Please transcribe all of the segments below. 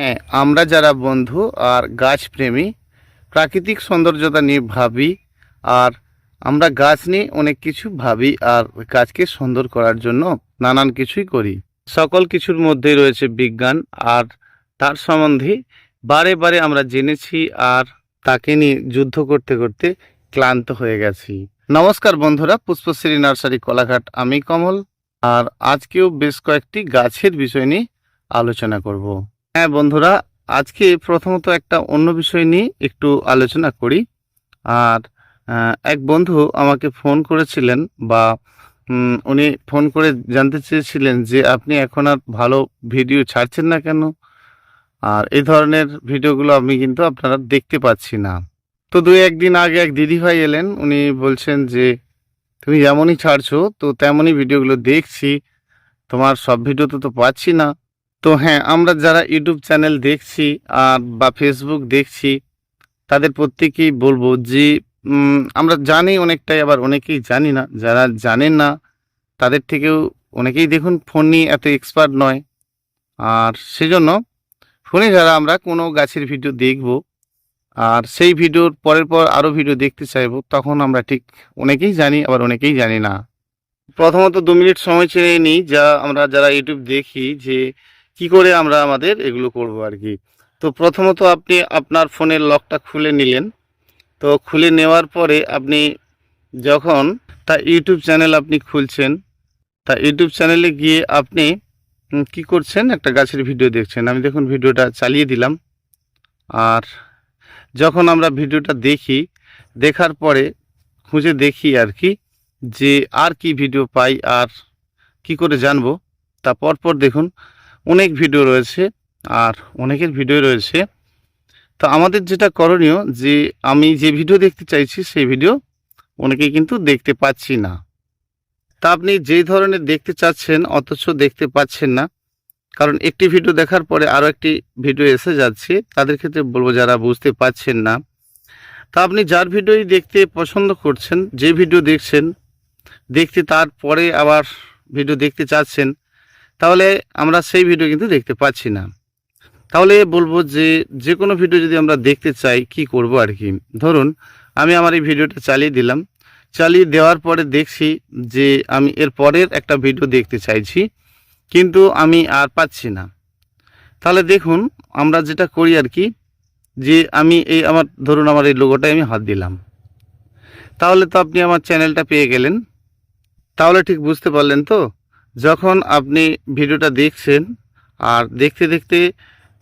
হ্যাঁ আমরা যারা বন্ধু আর গাছপ্রেমী, প্রাকৃতিক সৌন্দর্যতা নিয়ে ভাবি, আর আমরা গাছ নিয়ে অনেক কিছু ভাবি আর গাছকে সুন্দর করার জন্য নানান কিছুই করি। সকল কিছুর মধ্যেই রয়েছে বিজ্ঞান আর তার সম্বন্ধে বারে বারে আমরা জেনেছি আর তাকে নিয়ে যুদ্ধ করতে করতে ক্লান্ত হয়ে গেছি। নমস্কার বন্ধুরা, পুষ্পশ্রী নার্সারি কলাঘাট, আমি কমল। আর আজকেও বেশ কয়েকটি গাছের বিষয় নিয়ে আলোচনা করব। হ্যাঁ বন্ধুরা, আজকে প্রথমত একটা অন্য বিষয় নিয়ে একটু আলোচনা করি। আর এক বন্ধু আমাকে ফোন করেছিলেন বা উনি ফোন করে জানতে চেয়েছিলেন যে আপনি এখন আর ভালো ভিডিও ছাড়ছেন না কেন? আর এই ধরনের ভিডিওগুলো আমি কিন্তু আপনারা দেখতে পাচ্ছি না। তো দুই একদিন আগে এক দিদিভাই এলেন, উনি বলছেন যে, তুমি যেমনই ছাড়ছো, তো তেমনই ভিডিওগুলো দেখছি। তোমার সব ভিডিও তো তো পাচ্ছি না। তো হ্যাঁ আমরা যারা ইউটিউব চ্যানেল দেখছি আর বা ফেসবুক দেখছি, তাদের প্রত্যেকেই বলব যে আমরা জানি অনেকটাই, আবার অনেকেই জানি না। যারা জানেন না, তাদের থেকেও অনেকেই দেখুন ফোন নিয়ে এত এক্সপার্ট নয়। আর সেজন্য ফোনে যারা আমরা কোনো গাছের ভিডিও দেখব, আর সেই ভিডিওর পরের পর আরও ভিডিও দেখতে চাইব, তখন আমরা ঠিক অনেকেই জানি, আবার অনেকেই জানি না। প্রথমত দু মিনিট সময় চেয়ে নিই, যা আমরা যারা ইউটিউব দেখি যে কি করে আমরা আমাদের এগুলো করব আর কি? তো প্রথমত আপনি আপনার ফোনের লকটা খুলে নিলেন। তো খুলে নেওয়ার পরে আপনি যখন তা ইউটিউব চ্যানেল আপনি খুলছেন, তা ইউটিউব চ্যানেলে গিয়ে আপনি কি করছেন? একটা গাছের ভিডিও দেখছেন। আমি দেখুন ভিডিওটা চালিয়ে দিলাম। আর যখন আমরা ভিডিওটা দেখি, দেখার পরে খুঁজে দেখি আর কি, যে আর কি ভিডিও পাই আর কি করে জানব, তা পরপর দেখুন অনেক ভিডিও রয়েছে আর অনেকের ভিডিও রয়েছে। তো আমাদের যেটা করণীয় যে আমি যে ভিডিও দেখতে চাইছি সেই ভিডিও অনেকে কিন্তু দেখতে পাচ্ছি না। তা আপনি যেই ধরনের দেখতে চাচ্ছেন অথচ দেখতে পাচ্ছেন না, কারণ একটি ভিডিও দেখার পরে আরও একটি ভিডিও এসে যাচ্ছে, তাদের ক্ষেত্রে বলব যারা বুঝতে পাচ্ছেন না। তা আপনি যার ভিডিওই দেখতে পছন্দ করছেন, যে ভিডিও দেখছেন, দেখতে তারপরে আবার ভিডিও দেখতে চাচ্ছেন তাহলে আমরা সেই ভিডিও কিন্তু দেখতে পাচ্ছি না। তাহলে বলব যে যে কোনো ভিডিও যদি আমরা দেখতে চাই, কি করব আর কি? ধরুন, আমি আমার এই ভিডিওটা চালিয়ে দিলাম। চালিয়ে দেওয়ার পরে দেখছি যে, আমি এর পরের একটা ভিডিও দেখতে চাইছি, কিন্তু আমি আর পাচ্ছি না। তাহলে দেখুন, আমরা যেটা করি আর কি, যে আমি এই আমার, ধরুন আমার এই লোগোটায় আমি হাত দিলাম। তাহলে তো আপনি আমার চ্যানেলটা পেয়ে গেলেন। তাহলে ঠিক বুঝতে পারলেন তো? যখন আপনি ভিডিওটা দেখছেন, আর দেখতে দেখতে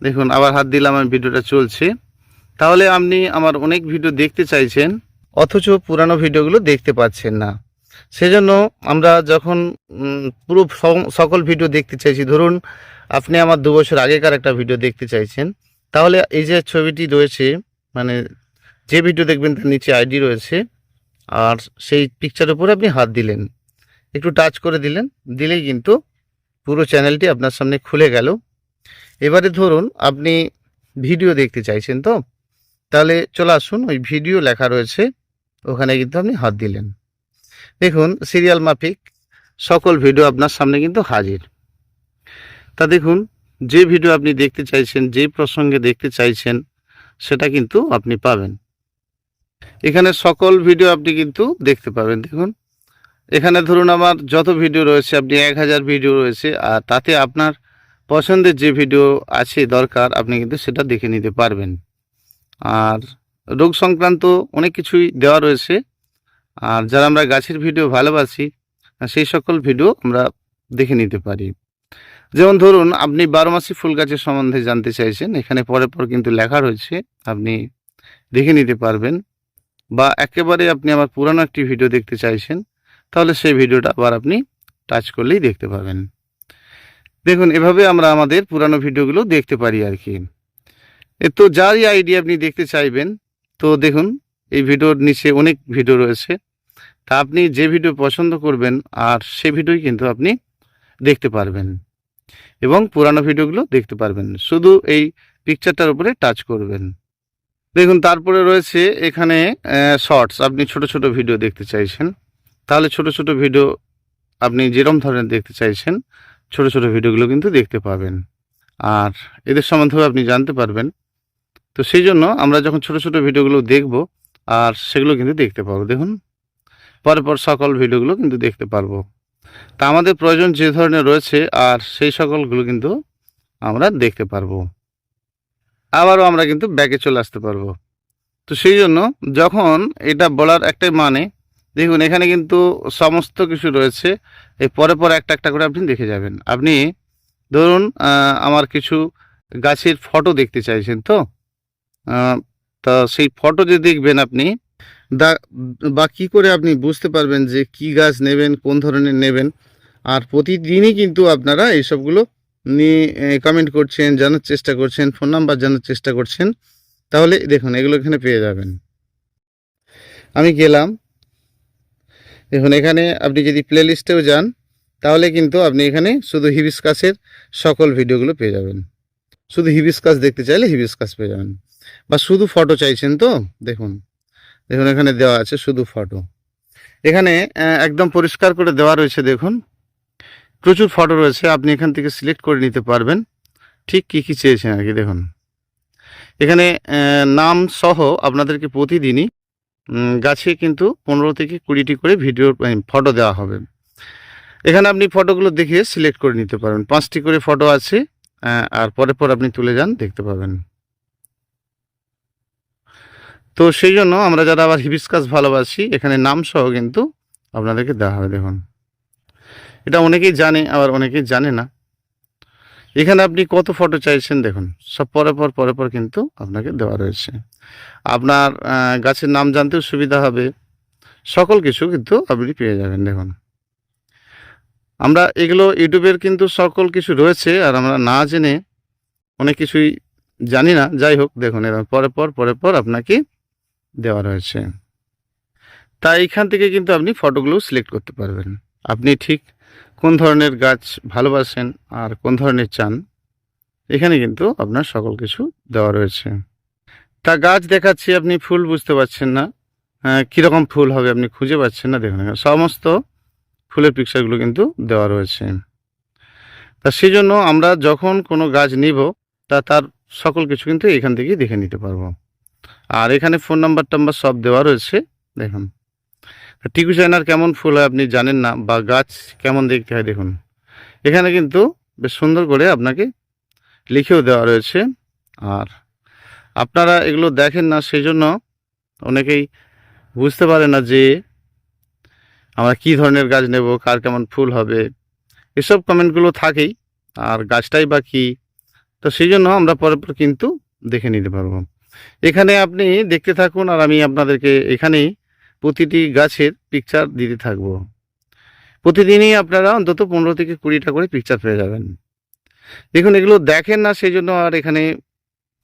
দেখুন, আবার হাত দিলাম আমি ভিডিওটা চলছে, তাহলে আপনি আমার অনেক ভিডিও দেখতে চাইছেন, অথচ পুরানো ভিডিওগুলো দেখতে পাচ্ছেন না। সেজন্য আমরা যখন পুরো সকল ভিডিও দেখতে চাইছি, ধরুন আপনি আমার দু বছর আগেকার একটা ভিডিও দেখতে চাইছেন, তাহলে এই যে ছবিটি রয়েছে মানে যে ভিডিও দেখবেন তার নিচে আইডি রয়েছে, আর সেই পিকচারের উপরে আপনি হাত দিলেন। একটু টাচ করে দিলেন, দিলেই কিন্তু পুরো চ্যানেলটি আপনার সামনে খুলে গেল। এবারে ধরুন আপনি ভিডিও দেখতে চাইছেন তো? তাহলে চলে আসুন, ওই ভিডিও লেখা রয়েছে, ওখানে কিন্তু আপনি হাত দিলেন। দেখুন সিরিয়াল মাফিক, সকল ভিডিও আপনার সামনে কিন্তু হাজির। তা দেখুন, যে ভিডিও আপনি দেখতে চাইছেন, যে প্রসঙ্গে দেখতে চাইছেন, সেটা কিন্তু আপনি পাবেন। এখানে সকল ভিডিও আপনি কিন্তু দেখতে পাবেন, দেখুন। এখানে ধরুন আমার যত ভিডিও রয়েছে, আপনি এক হাজার ভিডিও রয়েছে, আর তাতে আপনার পছন্দের যে ভিডিও আছে দরকার, আপনি কিন্তু সেটা দেখে নিতে পারবেন। আর রোগ সংক্রান্ত অনেক কিছুই দেওয়া রয়েছে। আর যারা আমরা গাছের ভিডিও ভালোবাসি, সেই সকল ভিডিও আমরা দেখে নিতে পারি। যেমন ধরুন, আপনি বারো মাসি ফুল গাছের সম্বন্ধে জানতে চাইছেন, এখানে পরে পর কিন্তু লেখা রয়েছে, আপনি দেখে নিতে পারবেন। বা একেবারে আপনি আমার পুরানো একটি ভিডিও দেখতে চাইছেন তাহলে সেই ভিডিওটা আবার আপনি টাচ করলেই দেখতে পাবেন। দেখুন, এভাবে আমরা আমাদের পুরানো ভিডিওগুলো দেখতে পারি আর কি। তো যারই আইডি আপনি দেখতে চাইবেন, তো দেখুন, এই ভিডিওর নিচে অনেক ভিডিও রয়েছে। তা আপনি যে ভিডিও পছন্দ করবেন আর সে ভিডিওই কিন্তু আপনি দেখতে পারবেন এবং পুরানো ভিডিওগুলো দেখতে পারবেন। শুধু এই পিকচারটার উপরে টাচ করবেন। দেখুন, তারপরে রয়েছে এখানে শর্টস আপনি ছোট ছোট ভিডিও দেখতে চাইছেন। তাহলে ছোট ছোট ভিডিও আপনি যেরকম ধরনের দেখতে চাইছেন, ছোট ছোট ভিডিওগুলো কিন্তু দেখতে পাবেন। আর এদের সম্বন্ধেও আপনি জানতে পারবেন। তো সেই জন্য আমরা যখন ছোট ছোট ভিডিওগুলো দেখব, আর সেগুলো কিন্তু দেখতে পারব দেখুন পরে পর সকল ভিডিওগুলো কিন্তু দেখতে পারব। তা আমাদের প্রয়োজন যে ধরনের রয়েছে, আর সেই সকলগুলো কিন্তু আমরা দেখতে পারব। আবারও আমরা কিন্তু ব্যাকে চলে আসতে পারব। তো সেই জন্য যখন এটা বলার একটাই মানে দেখুন, এখানে কিন্তু সমস্ত কিছু রয়েছে। এই পরে পরে একটা একটা করে আপনি দেখে যাবেন। আপনি ধরুন আমার কিছু গাছের ফটো দেখতে চাইছেন তো? তা সেই ফটো যে দেখবেন আপনি, দা- বা কি করে আপনি বুঝতে পারবেন যে কি গাছ নেবেন, কোন ধরনের নেবেন? আর প্রতিদিনই কিন্তু আপনারা এইসবগুলো নিয়ে কমেন্ট করছেন, জানার চেষ্টা করছেন ফোন নাম্বার জানার চেষ্টা করছেন। তাহলে দেখুন, এগুলো এখানে পেয়ে যাবেন। আমি গেলাম। দেখুন, এখানে আপনি যদি প্লে লিস্টেও যান, তাহলে কিন্তু আপনি এখানে শুধু হিবিসকাসের সকল ভিডিওগুলো পেয়ে যাবেন। শুধু হিবিসকাস দেখতে চাইলে হিবিসকাস পেয়ে যাবেন। বা শুধু ফটো চাইছেন তো? দেখুন দেখুন, এখানে দেওয়া আছে শুধু ফটো এখানে একদম পরিষ্কার করে দেওয়া রয়েছে, দেখুন। প্রচুর ফটো রয়েছে, আপনি এখান থেকে সিলেক্ট করে নিতে পারবেন। ঠিক কি কি চেয়েছেন আর কি, দেখুন। এখানে নাম সহ আপনাদেরকে প্রতিদিনই গাছে কিন্তু পনেরো থেকে কুড়িটি করে ভিডিও ফটো দেওয়া হবে। এখানে আপনি ফটোগুলো দেখে সিলেক্ট করে নিতে পারবেন পাঁচটি করে ফটো আছে আর পরে পর আপনি তুলে যান, দেখতে পাবেন। তো সেই জন্য আমরা যারা আবার হিবিসকাস ভালোবাসি, এখানে নাম সহ কিন্তু আপনাদেরকে দেওয়া হবে, দেখুন। এটা অনেকেই জানে, আবার অনেকেই জানে না। এখানে আপনি কত ফটো চাইছেন দেখুন। সব পরে পর পরে পর কিন্তু আপনাকে দেওয়া রয়েছে। আপনার গাছের নাম জানতেও সুবিধা হবে। সকল কিছু কিন্তু আপনি পেয়ে যাবেন দেখুন। আমরা এগুলো ইউটিউবের কিন্তু সকল কিছু রয়েছে আর আমরা না জেনে অনেক কিছুই জানি না। যাই হোক, দেখুন, এরকম পরে পর পরে পর আপনাকে দেওয়া রয়েছে। তাই এখান থেকে কিন্তু আপনি ফটোগুলো সিলেক্ট করতে পারবেন। আপনি ঠিক কোন ধরনের গাছ ভালোবাসেন আর কোন ধরনের চান, এখানে কিন্তু আপনার সকল কিছু দেওয়া রয়েছে। তা গাছ দেখাচ্ছি, আপনি ফুল বুঝতে পারছেন না। কীরকম ফুল হবে আপনি খুঁজে পাচ্ছেন না, দেখুন সমস্ত ফুলের পিকচারগুলো কিন্তু দেওয়া রয়েছে। তা সেই জন্য আমরা যখন কোনো গাছ নিব, তা তার সকল কিছু কিন্তু এখান থেকেই দেখে নিতে পারব। আর এখানে ফোন নাম্বার টাম্বার সব দেওয়া রয়েছে, দেখুন। টিকু চায়নার কেমন ফুল হয় আপনি জানেন না, বা গাছ কেমন দেখতে হয় দেখুন। এখানে কিন্তু বেশ সুন্দর করে আপনাকে লিখেও দেওয়া রয়েছে। আর আপনারা এগুলো দেখেন না সেই জন্য অনেকেই বুঝতে পারে না যে আমরা কি ধরনের গাছ নেব, কার কেমন ফুল হবে। এসব কমেন্টগুলো থাকেই, আর গাছটাই বা কী। তো সেই জন্য আমরা পরে পর কিন্তু দেখে নিতে পারব। এখানে আপনি দেখতে থাকুন, আর আমি আপনাদেরকে এখানেই প্রতিটি গাছের পিকচার দিতে থাকব। প্রতিদিনই আপনারা অন্তত পনেরো থেকে কুড়িটা করে পিকচার পেয়ে যাবেন। দেখুন, এগুলো দেখেন না সেই জন্য আর এখানে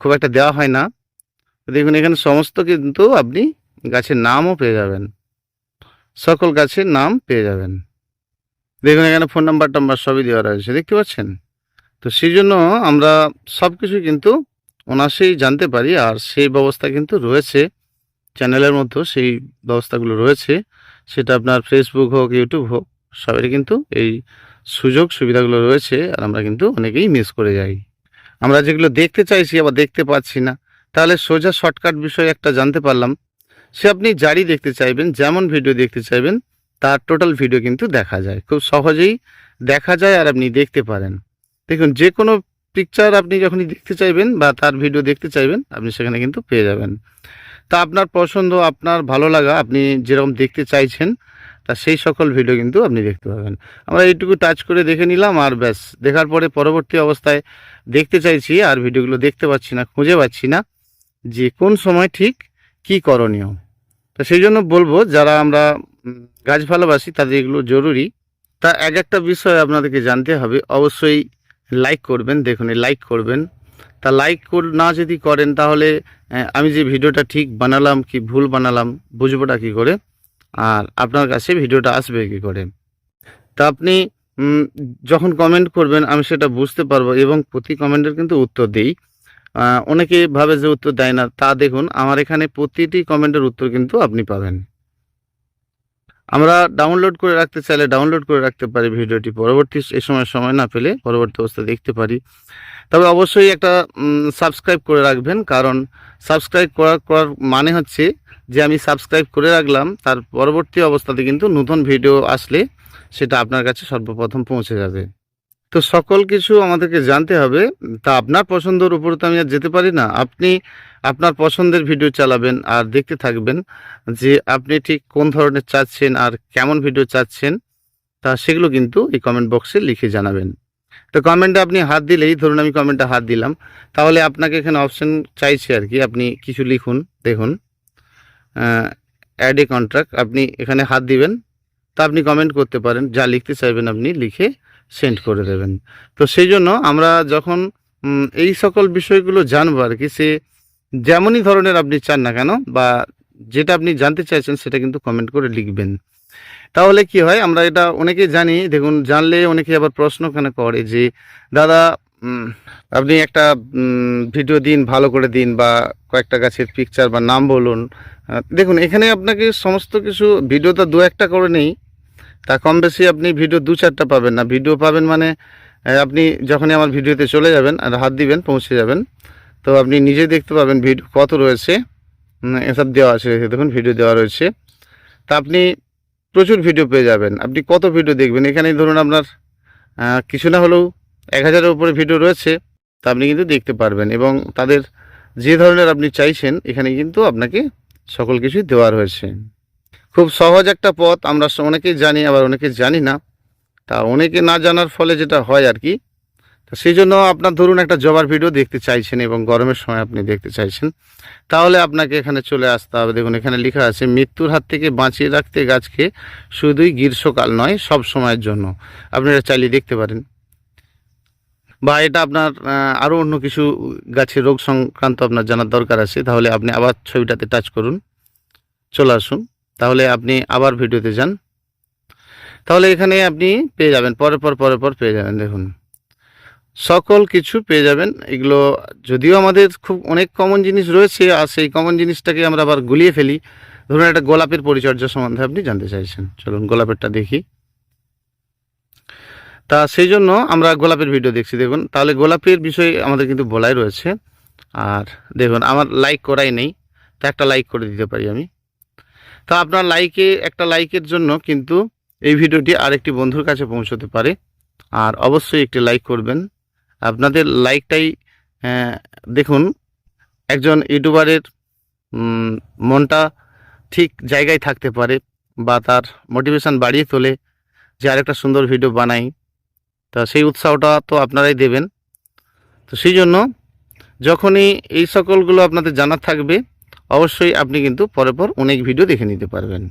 খুব একটা দেওয়া হয় না। দেখুন, এখানে সমস্ত কিন্তু আপনি গাছের নামও পেয়ে যাবেন। সকল গাছের নাম পেয়ে যাবেন। দেখুন, এখানে ফোন নাম্বার টাম্বার সবই দেওয়া রয়েছে, দেখতে পাচ্ছেন? তো সেই জন্য আমরা সব কিছু কিন্তু অনায়াসেই জানতে পারি, আর সেই ব্যবস্থা কিন্তু রয়েছে। চ্যানেলের মধ্যেও সেই ব্যবস্থাগুলো রয়েছে। সেটা আপনার ফেসবুক হোক ইউটিউব হোক, সবেরই কিন্তু এই সুযোগ সুবিধাগুলো রয়েছে আর আমরা কিন্তু অনেকেই মিস করে যাই। আমরা যেগুলো দেখতে চাইছি আবার দেখতে পাচ্ছি না। তাহলে সোজা শর্টকাট বিষয়ে একটা জানতে পারলাম। সে আপনি যারই দেখতে চাইবেন, যেমন ভিডিও দেখতে চাইবেন, তার টোটাল ভিডিও কিন্তু দেখা যায়। খুব সহজেই দেখা যায় আর আপনি দেখতে পারেন। দেখুন যে কোনো পিকচার আপনি যখনই দেখতে চাইবেন বা তার ভিডিও দেখতে চাইবেন, আপনি সেখানে কিন্তু পেয়ে যাবেন। তা আপনার পছন্দ, আপনার ভালো লাগা, আপনি যেরকম দেখতে চাইছেন, তা সেই সকল ভিডিও কিন্তু আপনি দেখতে পাবেন। আমরা এইটুকু টাচ করে দেখে নিলাম আর ব্যাস, দেখার পরে পরবর্তী অবস্থায় দেখতে চাইছি আর ভিডিওগুলো দেখতে পাচ্ছি না, খুঁজে পাচ্ছি না যে কোন সময় ঠিক কি করণীয়। তো সেই জন্য বলব, যারা আমরা গাছ ভালোবাসি তাদের এগুলো জরুরি। তা এক একটা বিষয় আপনাদেরকে জানতে হবে, অবশ্যই লাইক করবেন, দেখুন লাইক করবেন। তা লাইক না যদি করেন তাহলে আমি যে ভিডিওটা ঠিক বানালাম কি ভুল বানালাম বুঝবোটা কী করে? আর আপনার কাছে ভিডিওটা আসবে কি করে? তা আপনি যখন কমেন্ট করবেন, আমি সেটা বুঝতে পারব এবং প্রতি কমেন্টের কিন্তু উত্তর দিই। অনেকে ভাবে যে উত্তর দেয় না। তা দেখুন, আমার এখানে প্রতিটি কমেন্টের উত্তর কিন্তু আপনি পাবেন। আমরা ডাউনলোড করে রাখতে চাইলে ডাউনলোড করে রাখতে পারি ভিডিওটি। পরবর্তী এই সময় সময় না পেলে পরবর্তী অবস্থা দেখতে পারি। তবে অবশ্যই একটা সাবস্ক্রাইব করে রাখবেন কারণ সাবস্ক্রাইব করার করার মানে হচ্ছে যে আমি সাবস্ক্রাইব করে রাখলাম, তার পরবর্তী অবস্থাতে কিন্তু নতুন ভিডিও আসলে সেটা আপনার কাছে সর্বপ্রথম পৌঁছে যাবে। তো সকল কিছু আমাদেরকে জানতে হবে। তা আপনার পছন্দের উপর তো আমি আর যেতে পারি না। আপনি আপনার পছন্দের ভিডিও চালাবেন আর দেখতে থাকবেন যে আপনি ঠিক কোন ধরনের চাচ্ছেন আর কেমন ভিডিও চাচ্ছেন। তা সেগুলো কিন্তু এই কমেন্ট বক্সে লিখে জানাবেন। তো কমেন্টে আপনি হাত দিলেই, ধরুন আমি কমেন্টে হাত দিলাম, তাহলে আপনাকে এখানে অপশন চাইছে আর কি। আপনি কিছু লিখুন, দেখুন। অ্যাড এ কন্ট্রাক্ট আপনি এখানে হাত দিবেন, তা আপনি কমেন্ট করতে পারেন। যা লিখতে চাইবেন আপনি লিখে সেন্ড করে দেবেন। তো সেই জন্য আমরা যখন এই সকল বিষয়গুলো জানব আর কি, সে যেমনই ধরনের আপনি চান না কেন, বা যেটা আপনি জানতে চাইছেন সেটা কিন্তু কমেন্ট করে লিখবেন। তাহলে কি হয়, আমরা এটা অনেকে জানি, দেখুন, জানলে অনেকে আবার প্রশ্ন কেন করে যে, দাদা আপনি একটা ভিডিও দিন, ভালো করে দিন, বা কয়েকটা গাছের পিকচার বা নাম বলুন। দেখুন, এখানে আপনাকে সমস্ত কিছু ভিডিওটা দু একটা করে নেই তা কম বেশি আপনি ভিডিও দু চারটা পাবেন না। ভিডিও পাবেন মানে আপনি যখনই আমার ভিডিওতে চলে যাবেন, আর হাত দিবেন, পৌঁছে যাবেন, তো আপনি নিজে দেখতে পাবেন ভিডিও কত রয়েছে। এসব দেওয়া আছে দেখুন, ভিডিও দেওয়া রয়েছে। তা আপনি প্রচুর ভিডিও পেয়ে যাবেন। আপনি কত ভিডিও দেখবেন? এখানে ধরুন আপনার কিছু না হলেও এক হাজারের উপরে ভিডিও রয়েছে, তা আপনি কিন্তু দেখতে পারবেন। এবং তাদের যে ধরনের আপনি চাইছেন, এখানে কিন্তু আপনাকে সকল কিছুই দেওয়া রয়েছে। খুব সহজ একটা পথ, আমরা অনেকেই জানি, আবার অনেকে জানি না। তা অনেকে না জানার ফলে যেটা হয় আর কি, তো সেই জন্য আপনার ধরুন একটা জবার ভিডিও দেখতে চাইছেন এবং গরমের সময় আপনি দেখতে চাইছেন। তাহলে আপনাকে এখানে চলে আসতে হবে। দেখুন, এখানে লেখা আছে, মৃত্যুর হাত থেকে বাঁচিয়ে রাখতে গাছকে শুধুই গ্রীষ্মকাল নয়, সব সময়ের জন্য। আপনি এটা চালিয়ে দেখতে পারেন। বা এটা আপনার আরও অন্য কিছু গাছের রোগ সংক্রান্ত আপনার জানার দরকার আছে। তাহলে আপনি আবার ছবিটাতে টাচ করুন। চলে আসুন। তাহলে আপনি আবার ভিডিওতে যান। তাহলে এখানে আপনি পেয়ে যাবেন পরে পর পরে পর পেয়ে যাবেন, দেখুন। সকল কিছু পেয়ে যাবেন। এগুলো যদিও আমাদের খুব অনেক কমন জিনিস রয়েছে, আর সেই কমন জিনিসটাকে আমরা আবার গুলিয়ে ফেলি। ধরুন একটা গোলাপের পরিচর্যা সম্বন্ধে আপনি জানতে চাইছেন। চলুন গোলাপেরটা দেখি। তা সেই জন্য আমরা গোলাপের ভিডিও দেখছি, দেখুন। তাহলে গোলাপের বিষয়ে আমাদের কিন্তু বলাই রয়েছে। আর দেখুন, আমার লাইক করাই নেই। তা একটা লাইক করে দিতে পারি আমি। তা আপনার লাইকে একটা লাইকের জন্য কিন্তু এই ভিডিওটি আরেকটি বন্ধুর কাছে পৌঁছতে পারে। আর অবশ্যই একটি লাইক করবেন। আপনাদের লাইকটাই দেখুন, একজন ইউটিউবারের মনটা ঠিক জায়গায় থাকতে পারে বা তার মোটিভেশন বাড়িয়ে তোলে যে আরেকটা সুন্দর ভিডিও বানাই। তা সেই উৎসাহটা তো আপনারাই দেবেন। তো সেই জন্য যখনই এই সকলগুলো আপনাদের জানা থাকবে অবশ্যই আপনি কিন্তু পরে পর অনেক ভিডিও দেখে নিতে পারবেন।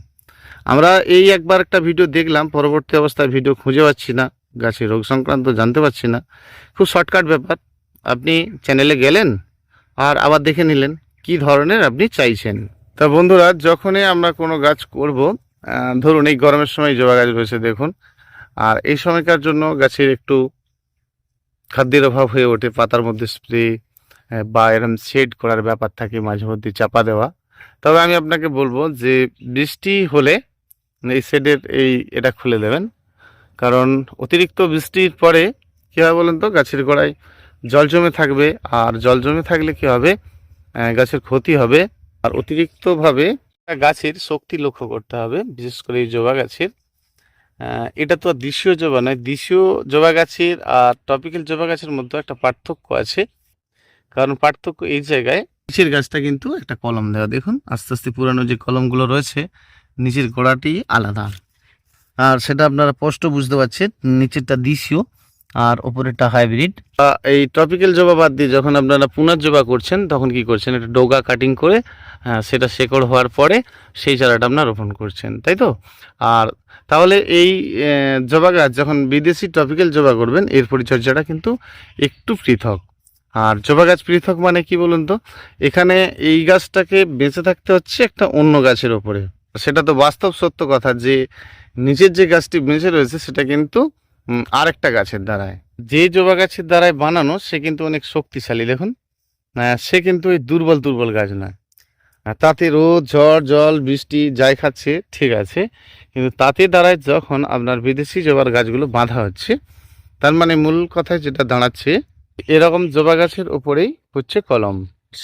আমরা এই একবার একটা ভিডিও দেখলাম, পরবর্তী অবস্থায় ভিডিও খুঁজে পাচ্ছি না গাছের রোগ সংক্রান্ত জানতে পারছি না। খুব শর্টকাট ব্যাপার। আপনি চ্যানেলে গেলেন আর আবার দেখে নিলেন কি ধরনের আপনি চাইছেন। তা বন্ধুরা, যখনই আমরা কোনো গাছ করব ধরুন এই গরমের সময় জবা গাছ রয়েছে দেখুন, আর এই সময়কার জন্য গাছের একটু খাদ্যের অভাব হয়ে ওঠে, পাতার মধ্যে স্প্রে বা এরকম শেড করার ব্যাপার থাকে মাঝে মধ্যে চাপা দেওয়া। তবে আমি আপনাকে বলব যে বৃষ্টি হলে এই শেডের এই এটা খুলে দেবেন। কারণ অতিরিক্ত বৃষ্টির পরে কী হয় বলুন তো? গাছের গোড়ায় জল জমে থাকবে আর জল জমে থাকলে কী হবে? গাছের ক্ষতি হবে। আর অতিরিক্তভাবে গাছের শক্তি লক্ষ্য করতে হবে, বিশেষ করে এই জবা গাছের। এটা তো আর দেশীয় জবা নয়, দেশীয় জবা গাছের আর টপিক্যাল জবা গাছের মধ্যে একটা পার্থক্য আছে। কারণ পার্থক্য এই জায়গায় নিচের গাছটা কিন্তু একটা কলম দেওয়া। দেখুন আস্তে আস্তে পুরানো যে কলমগুলো রয়েছে নিচের গোড়াটি আলাদা। আর সেটা আপনারা স্পষ্ট বুঝতে পারছেন নিচেরটা দেশীয় আর ওপরেরটা হাইব্রিড। এই টপিক্যাল জবা বাদ দিয়ে যখন আপনারা পুনার জবা করছেন তখন কি করছেন একটা ডোগা কাটিং করে সেটা শেকড় হওয়ার পরে সেই চারাটা আপনার রোপণ করছেন তাই তো? আর তাহলে এই জবা গাছ যখন বিদেশি টপিক্যাল জবা করবেন এর পরিচর্যাটা কিন্তু একটু পৃথক। আর জবা গাছ পৃথক মানে কি বলুন তো? এখানে এই গাছটাকে বেঁচে থাকতে হচ্ছে একটা অন্য গাছের ওপরে। সেটা তো বাস্তব সত্য কথা যে নিচের যে গাছটি বেঁচে রয়েছে সেটা কিন্তু আরেকটা গাছের দ্বারায়। যে জবা গাছের দ্বারায় বানানো, সে কিন্তু অনেক শক্তিশালী। দেখুন সে কিন্তু ওই দুর্বল দুর্বল গাছ নয়। তাতে রোদ, ঝড়, জল, বৃষ্টি, যাই খাচ্ছে, ঠিক আছে। কিন্তু তাতে দ্বারায় যখন আপনার বিদেশি জবার গাছগুলো বাঁধা হচ্ছে, তার মানে মূল কথায় যেটা দাঁড়াচ্ছে এরকম জবা গাছের ওপরেই হচ্ছে কলম।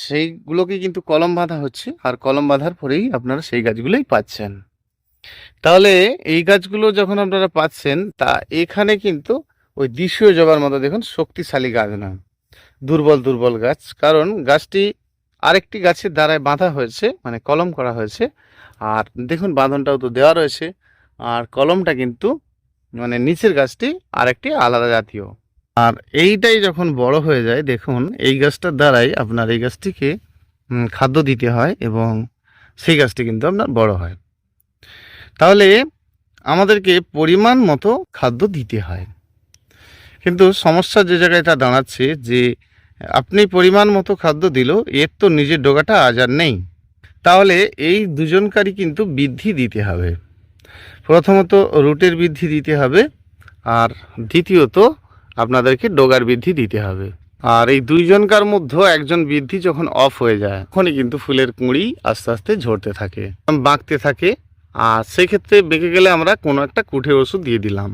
সেইগুলোকে কিন্তু কলম বাঁধা হচ্ছে, আর কলম বাঁধার পরেই আপনারা সেই গাছগুলোই পাচ্ছেন। তাহলে এই গাছগুলো যখন আপনারা পাচ্ছেন, তা এখানে কিন্তু ওই দেশীয় জবার মতো দেখুন, শক্তিশালী গাছ না, দুর্বল দুর্বল গাছ। কারণ গাছটি আরেকটি গাছের দ্বারায় বাঁধা হয়েছে মানে কলম করা হয়েছে, আর দেখুন বাঁধনটাও তো দেওয়া রয়েছে, আর কলমটা কিন্তু মানে নিচের গাছটি আরেকটি আলাদা জাতীয়। আর এইটাই যখন বড় হয়ে যায়, দেখুন, এই গাছটার দ্বারাই আপনার এই গাছটিকে খাদ্য দিতে হয় এবং সেই গাছটি কিন্তু আপনার বড় হয়। তাহলে আমাদেরকে পরিমাণ মতো খাদ্য দিতে হয়। কিন্তু সমস্যা যে জায়গায় এটা দাঁড়াচ্ছে যে, আপনি পরিমাণ মতো খাদ্য দিল এর তো নিজের ডোগাটা আজ আর নেই। তাহলে এই দুজনকারই কিন্তু বৃদ্ধি দিতে হবে। প্রথমত রুটের বৃদ্ধি দিতে হবে আর দ্বিতীয়ত আপনাদেরকে ডোগার বৃদ্ধি দিতে হবে। আর এই দুইজনকার মধ্যে একজন বৃদ্ধি যখন অফ হয়ে যায়, তখনই কিন্তু ফুলের কুঁড়ি আস্তে আস্তে ঝরতে থাকে, বাঁকতে থাকে। আর সেক্ষেত্রে বেঁকে গেলে আমরা কোনো একটা কুঠের ওষুধ দিয়ে দিলাম।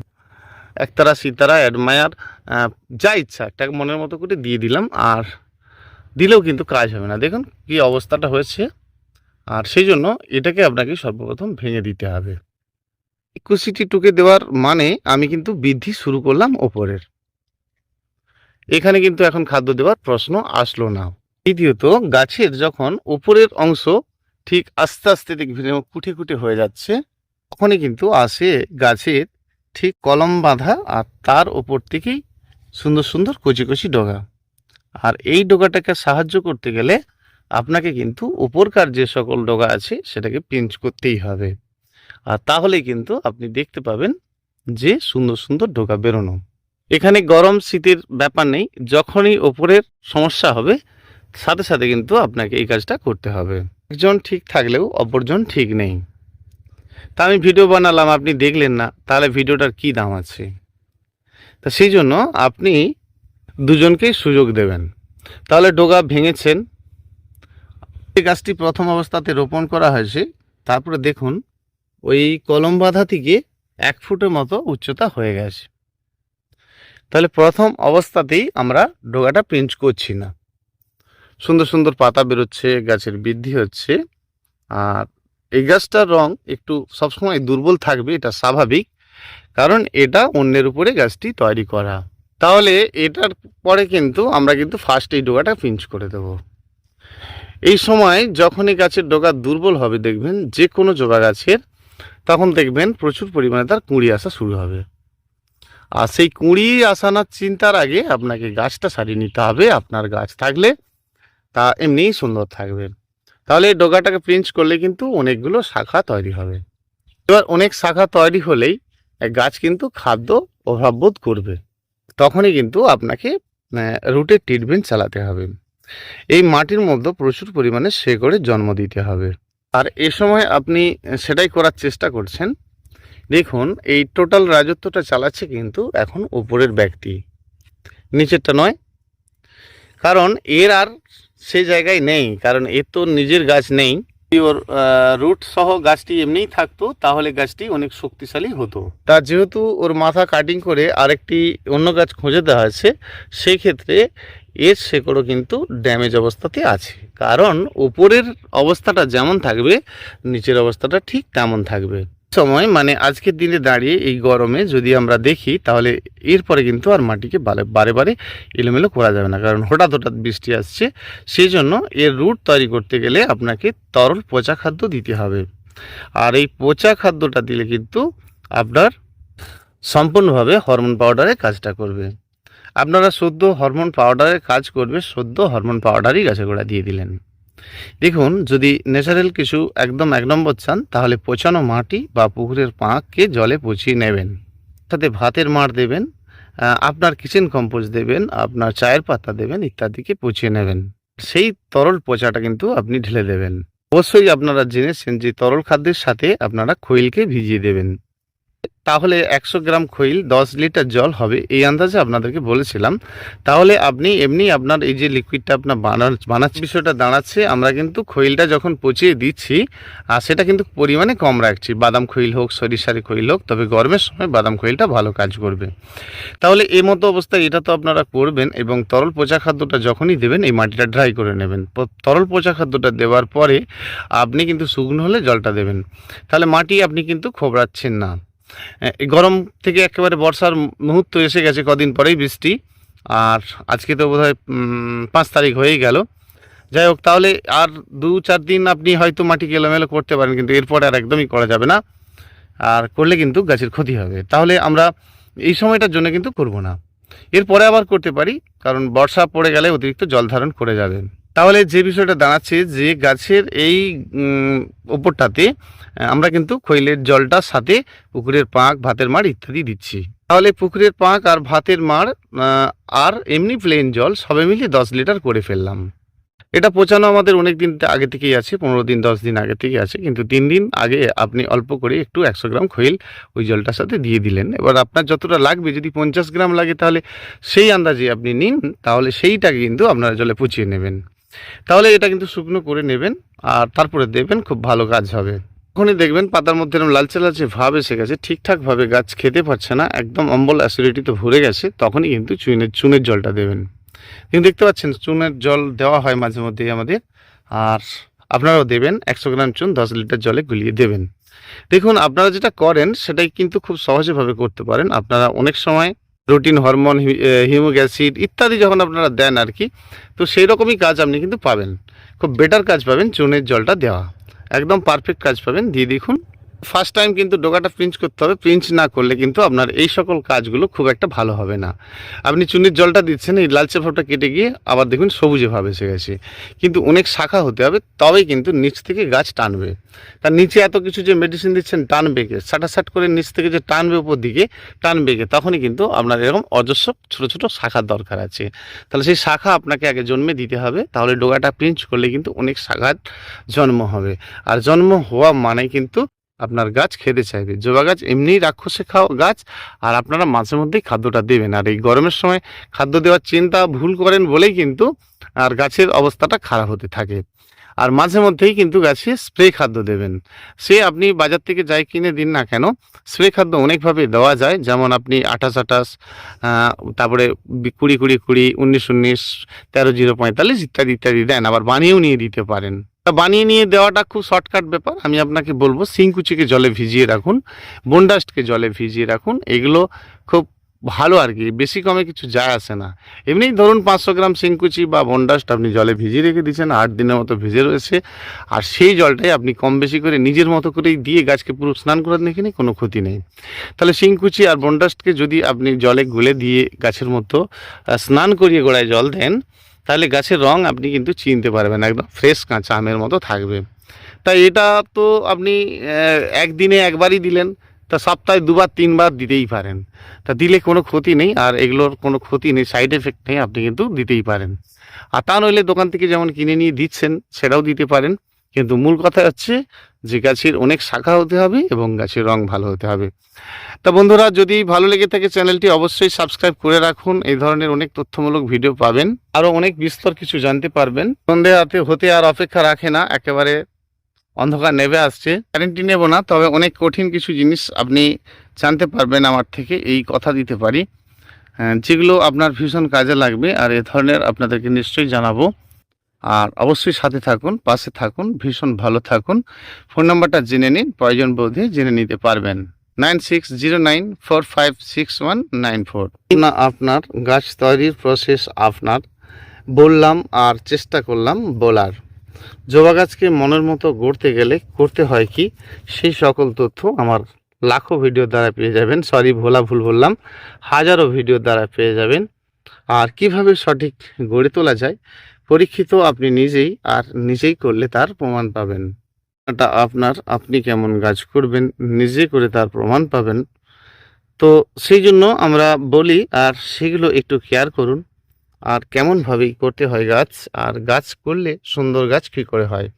একতারা, সিতারা, অ্যাডমায়ার যা ইচ্ছা একটা মনের মতো করে দিয়ে দিলাম। আর দিলেও কিন্তু কাজ হবে না। দেখুন কি অবস্থাটা হয়েছে। আর সেই জন্য এটাকে আপনাকে সর্বপ্রথম ভেঙে দিতে হবে। ইকুসিটি টুকে দেওয়ার মানে আমি কিন্তু বৃদ্ধি শুরু করলাম ওপরের। এখানে কিন্তু এখন খাদ্য দেওয়ার প্রশ্ন আসলো না। দ্বিতীয়ত, গাছের যখন উপরের অংশ ঠিক আস্তে আস্তে দেখবেন কুঠে কুঠে হয়ে যাচ্ছে, তখনই কিন্তু আসে গাছের ঠিক কলম বাঁধা আর তার ওপর থেকেই সুন্দর সুন্দর কচি কচি ডগা। আর এই ডগাটাকে সাহায্য করতে গেলে আপনাকে কিন্তু উপরকার যে সকল ডগা আছে সেটাকে পিঞ্চ করতেই হবে। আর তাহলেই কিন্তু আপনি দেখতে পাবেন যে সুন্দর সুন্দর ডগা বেরোনো। এখানে গরম শীতের ব্যাপার নেই, যখনই ওপরের সমস্যা হবে, সাথে সাথে কিন্তু আপনাকে এই কাজটা করতে হবে। একজন ঠিক থাকলেও অপরজন ঠিক নেই। তা আমি ভিডিও বানালাম, আপনি দেখলেন না, তাহলে ভিডিওটার কি দাম আছে? তা সেই জন্য আপনি দুজনকেই সুযোগ দেবেন। তাহলে ডোগা ভেঙেছেন, এই গাছটি প্রথম অবস্থাতে রোপণ করা হয়েছে, তারপরে দেখুন, ওই কলম বাঁধা থেকে এক ফুটের মতো উচ্চতা হয়ে গেছে। তাহলে প্রথম অবস্থাতেই আমরা ডোগাটা পিঞ্চ করছি না। সুন্দর সুন্দর পাতা বেরোচ্ছে, গাছের বৃদ্ধি হচ্ছে। আর এই গাছটার রং একটু সবসময় দুর্বল থাকবে, এটা স্বাভাবিক। কারণ এটা অন্যের উপরে গাছটি তৈরি করা। তাহলে এটার পরে কিন্তু আমরা কিন্তু ফার্স্ট এই ডোগাটা পিঞ্চ করে দেব। এই সময় যখনই গাছের ডোগা দুর্বল হবে, দেখবেন যে কোনো জোগা গাছের, তখন দেখবেন প্রচুর পরিমাণে তার কুঁড়ি আসা শুরু হবে। আর সেই কুঁড়ি আসানোর চিন্তার আগে আপনাকে গাছটা সারিয়ে নিতে হবে। আপনার গাছ থাকলে তা এমনিই সুন্দর থাকবে। তাহলে এই ডোগাটাকে প্রিন্ট করলে কিন্তু অনেকগুলো শাখা তৈরি হবে। এবার অনেক শাখা তৈরি হলেই গাছ কিন্তু খাদ্য অভাববোধ করবে। তখনই কিন্তু আপনাকে রুটের ট্রিটমেন্ট চালাতে হবে। এই মাটির মধ্যে প্রচুর পরিমাণে শেকড়ের জন্ম দিতে হবে। আর এ সময় আপনি সেটাই করার চেষ্টা করছেন দেখুন, এই টোটাল রাজত্বটা চালাচ্ছে কিন্তু এখন উপরের ব্যক্তি। নিচেরটা নয়। কারণ এর আর সে জায়গায় নেই, কারণ এর তো নিজের গাছ নেই। ওর রুট সহ গাছটি এমনিই থাকতো, তাহলে গাছটি অনেক শক্তিশালী হতো। তা যেহেতু ওর মাথা কাটিং করে আরেকটি অন্য গাছ খুঁজে দেওয়া হয়েছে সেই ক্ষেত্রে এর শেকড়ও কিন্তু ড্যামেজ অবস্থাতে আছে। কারণ উপরের অবস্থাটা যেমন থাকবে, নিচের অবস্থাটা ঠিক তেমন থাকবে। সময় মানে আজকের দিনে দাঁড়িয়ে এই গরমে যদি আমরা দেখি, তাহলে এরপরে কিন্তু আর মাটিকে বারে বারে এলোমেলো করা যাবে না। কারণ হঠাৎ হঠাৎ বৃষ্টি আসছে, সেই জন্য এর রুট তৈরি করতে গেলে আপনাকে তরল পচা খাদ্য দিতে হবে। আর এই পচা খাদ্যটা দিলে কিন্তু আপনার সম্পূর্ণভাবে হরমোন পাউডারে কাজটা করবে। আপনারা সদ্য হরমোন পাউডারের কাজ করবে সদ্য হরমোন পাউডারই গাছে গোড়া দিয়ে দিলেন। দেখুন, যদি ন্যাচারাল কিছু একদম এক নম্বর চান, তাহলে পচানো মাটি বা পুকুরের পাঁককে জলে পচিয়ে নেবেন। সাথে ভাতের মাড় দেবেন আপনার কিচেন কম্পোস্ট দেবেন, আপনার চায়ের পাতা দেবেন, ইত্যাদিকে পচিয়ে নেবেন। সেই তরল পচাটা কিন্তু আপনি ঢেলে দেবেন। অবশ্যই আপনারা জেনেছেন যে তরল খাদ্যের সাথে আপনারা খৈলকে ভিজিয়ে দেবেন। তাহলে একশো গ্রাম খৈল, দশ লিটার জল হবে। এই আন্দাজে আপনাদেরকে বলেছিলাম। তাহলে আপনি এমনি আপনার এই যে লিকুইডটা আপনার বানা বানাচ্ছে বিষয়টা দাঁড়াচ্ছে। আমরা কিন্তু খৈলটা যখন পচিয়ে দিচ্ছি, আর সেটা কিন্তু পরিমাণে কম রাখছি। বাদাম খৈল হোক, সরিষারি খৈল হোক, তবে গরমের সময় বাদাম খৈলটা ভালো কাজ করবে। তাহলে এই মতো অবস্থায় এটা তো আপনারা করবেন এবং তরল পচা খাদ্যটা যখনই দেবেন, এই মাটিটা ড্রাই করে নেবেন। তরল পচা খাদ্যটা দেওয়ার পরে আপনি কিন্তু শুকনো হলে জলটা দেবেন। তাহলে মাটি আপনি কিন্তু খোবরাচ্ছেন না। গরম থেকে একেবারে বর্ষার মুহূর্ত এসে গেছে কদিন পরেই বৃষ্টি। আর আজকে তো বোধ হয় পাঁচ তারিখ হয়েই গেল। যাই হোক, তাহলে আর দু চার দিন আপনি হয়তো মাটি এলোমেলো করতে পারেন, কিন্তু এরপরে আর একদমই করা যাবে না। আর করলে কিন্তু গাছের ক্ষতি হবে। তাহলে আমরা এই সময়টার জন্য কিন্তু করব না। এরপরে আবার করতে পারি, কারণ বর্ষা পড়ে গেলে অতিরিক্ত জল ধারণ করে যাবে। তাহলে যে বিষয়টা দাঁড়াচ্ছে যে গাছের এই ওপরটাতে আমরা কিন্তু খৈলের জলটার সাথে পুকুরের পাঁক, ভাতের মাড় ইত্যাদি দিচ্ছি। তাহলে পুকুরের পাঁক আর ভাতের মাড় আর এমনি প্লেন জল সবে মিলিয়ে দশ লিটার করে ফেললাম। এটা পচানো আমাদের অনেক দিন আগে থেকেই আছে, পনেরো দিন, দশ দিন আগে থেকেই আছে, কিন্তু তিন দিন আগে আপনি অল্প করে একটু একশো গ্রাম খৈল ওই জলটার সাথে দিয়ে দিলেন। এবার আপনার যতটা লাগবে, যদি পঞ্চাশ গ্রাম লাগে তাহলে সেই আন্দাজে আপনি নিন, তাহলে সেইটাকে কিন্তু আপনারা জলে পচিয়ে নেবেন। তাহলে এটা কিন্তু শুকনো করে নেবেন আর তারপরে দেবেন, খুব ভালো কাজ হবে। তখনই দেখবেন পাতার মধ্যে এরকম লালচে লালচে ভাব এসে গেছে, ঠিকঠাকভাবে গাছ খেতে পারছে না, একদম অম্বল অ্যাসিডিটিতে ভরে গেছে, তখনই কিন্তু চুনের চুনের জলটা দেবেন। কিন্তু দেখতে পাচ্ছেন, চুনের জল দেওয়া হয় মাঝে মধ্যেই আমাদের, আর আপনারাও দেবেন, একশো গ্রাম চুন দশ লিটার জলে গুলিয়ে দেবেন। দেখুন, আপনারা যেটা করেন, সেটাই কিন্তু খুব সহজেভাবে করতে পারেন। আপনারা অনেক সময় রুটিন, হরমোন হিউমিক অ্যাসিড ইত্যাদি যখন আপনারা দেন আর কি, তো সেই রকমই কাজ আপনি কিন্তু পাবেন। খুব বেটার কাজ পাবেন চুনের জলটা দেওয়া। একদম পারফেক্ট কাজ পাবেন। দিয়ে দেখুন ফার্স্ট টাইম কিন্তু ডোকাটা প্রিঞ্চ করতে হবে প্রিঞ্চ না করলে কিন্তু আপনার এই সকল কাজগুলো খুব একটা ভালো হবে না। আপনি চুনির জলটা দিচ্ছেন, এই লালচে ভাবটা কেটে গিয়ে আবার দেখুন সবুজে ভাব এসে গেছে। কিন্তু অনেক শাখা হতে হবে, তবেই কিন্তু নিচ থেকে গাছ টানবে। তার নিচে এত কিছু যে মেডিসিন দিচ্ছেন টানবে কে? সাটাসাট করে নিচ থেকে যে টানবে উপর দিকে, টানবে কে? তখনই কিন্তু আপনার এরকম অজস্র ছোট ছোট শাখার দরকার আছে। তাহলে সেই শাখা আপনাকে আগে জন্মে দিতে হবে, তাহলে ডোগাটা প্রিঞ্চ করলে কিন্তু অনেক শাখার জন্ম হবে। আর জন্ম হওয়া মানে কিন্তু আপনার গাছ খেতে চাইবে। জবা গাছ এমনিই রাক্ষসে খাও গাছ, আর আপনারা মাঝে মধ্যেই খাদ্যটা দেবেন। আর এই গরমের সময় খাদ্য দেওয়ার চিন্তা ভুল করেন বলেই কিন্তু, আর গাছের অবস্থাটা খারাপ হতে থাকে। আর মাঝে মধ্যেই কিন্তু গাছে স্প্রে খাদ্য দেবেন। সে আপনি বাজার থেকে যাই কিনে দিন না কেন, স্প্রে খাদ্য অনেকভাবে দেওয়া যায়। যেমন আপনি আঠাশ আঠাশ তারপরে কুড়ি কুড়ি কুড়ি, উনিশ উনিশ, তেরো জিরো পঁয়তাল্লিশ ইত্যাদি ইত্যাদি দেন। আবার বানিয়েও নিয়ে দিতে পারেন। তা বানিয়ে নিয়ে দেওয়াটা খুব শর্টকাট ব্যাপার। আমি আপনাকে বলব সিংকুচিকে জলে ভিজিয়ে রাখুন, বোনডাস্টকে জলে ভিজিয়ে রাখুন, এগুলো খুব ভালো আর কি, বেশি কমে কিছু যায় আসে না। এমনিই ধরুন পাঁচশো গ্রাম সিংকুচি বা বন্ডাস্ট আপনি জলে ভিজিয়ে রেখে দিয়েছেন, আট দিনের মতো ভিজে রয়েছে, আর সেই জলটাই আপনি কম বেশি করে নিজের মতো করেই দিয়ে গাছকে পুরো স্নান করে এখানে কোনো ক্ষতি নেই। তাহলে শিংকুচি আর বন্ডাস্টকে যদি আপনি জলে গুলে দিয়ে গাছের মতো স্নান করিয়ে গোড়ায় জল দেন তাহলে গাছের রং আপনি কিন্তু চিনতে পারবেন, একদম ফ্রেশ কাঁচা আমের মতো থাকবে। তাই এটা তো আপনি একদিনে একবারই দিলেন, তা সপ্তাহে দুবার, তিনবার দিতেই পারেন। তা দিলে কোনো ক্ষতি নেই, আর এগুলোর কোনো ক্ষতি নেই সাইড এফেক্ট নেই, আপনি কিন্তু দিতেই পারেন। আর তা নইলে দোকান থেকে যেমন কিনে নিয়ে দিচ্ছেন, সেটাও দিতে পারেন। কিন্তু মূল কথা হচ্ছে যে গাছের অনেক শাখা হতে হবে এবং গাছের রং ভালো হতে হবে। তা বন্ধুরা যদি ভালো লেগে থাকে চ্যানেলটি অবশ্যই সাবস্ক্রাইব করে রাখুন। এই ধরনের অনেক তথ্যমূলক ভিডিও পাবেন। আরও অনেক বিস্তর কিছু জানতে পারবেন। সন্ধে হাতে হতে আর অপেক্ষা রাখে না একেবারে অন্ধকার নেবে আসছে। গ্যারেন্টি নেব না তবে অনেক কঠিন কিছু জিনিস আপনি জানতে পারবেন আমার থেকে এই কথা দিতে পারি। হ্যাঁ, যেগুলো আপনার ভীষণ কাজে লাগবে আর এ ধরনের আপনাদেরকে নিশ্চয়ই জানাব। আর অবশ্যই সাথে থাকুন, পাশে থাকুন, ভীষণ ভালো থাকুন। ফোন নাম্বারটা জেনে নিন, প্রয়োজন বোধে জেনে নিতে পারবেন। Nine six zero nine four five six one nine four. না, আপনার গাছ তৈরির প্রসেস আপনার। বললাম আর চেষ্টা করলাম বলার। জবা গাছকে মনের মতো গড়তে গেলে করতে হয় কি? সেই সকল তথ্য আমার লাখো ভিডিও দ্বারা পেয়ে যাবেন। সরি, ভোলা ভুল বললাম। হাজারো ভিডিও দ্বারা পেয়ে যাবেন। আর কীভাবে সঠিক গড়ে তোলা যায় পরীক্ষিত আপনি নিজেই, আর নিজেই করলে তার প্রমাণ পাবেন। এটা আপনার, আপনি কেমন গাছ করবেন, নিজে করে তার প্রমাণ পাবেন। তো সেই জন্য আমরা বলি, আর সেগুলো একটু কেয়ার করুন, আর কেমনভাবেই করতে হয় গাছ, আর গাছ করলে সুন্দর গাছ কী করে হয়।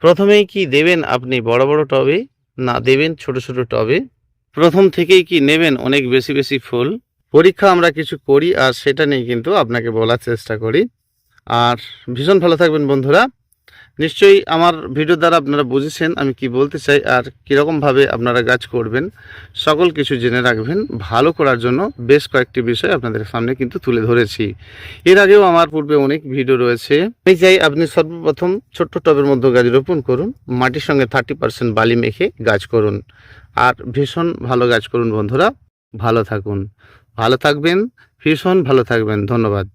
প্রথমেই কি দেবেন আপনি বড় বড় টবে? না, দেবেন ছোট ছোট টবে। প্রথম থেকেই কি নেবেন অনেক বেশি বেশি ফুল? পরীক্ষা আমরা কিছু করি, আর সেটা নিয়ে কিন্তু আপনাকে বলার চেষ্টা করি। আর ভীষণ ভালো থাকবেন বন্ধুরা। নিশ্চয়ই আমার ভিডিও দ্বারা আপনারা বুঝেছেন আমি কি বলতে চাই আর কীরকমভাবে আপনারা গাছ করবেন। সকল কিছু জেনে রাখবেন, ভালো করার জন্য বেশ কয়েকটি বিষয় আপনাদের সামনে কিন্তু তুলে ধরেছি। এর আগেও আমার পূর্বে অনেক ভিডিও রয়েছে। আমি চাই আপনি সর্বপ্রথম ছোট্ট টবের মধ্যে গাছ রোপণ করুন, মাটির সঙ্গে থার্টি পার্সেন্ট বালি মেখে গাছ করুন। আর ভীষণ ভালো গাছ করুন বন্ধুরা। ভালো থাকুন। ভালো থাকবেন, ভীষণ ভালো থাকবেন। ধন্যবাদ।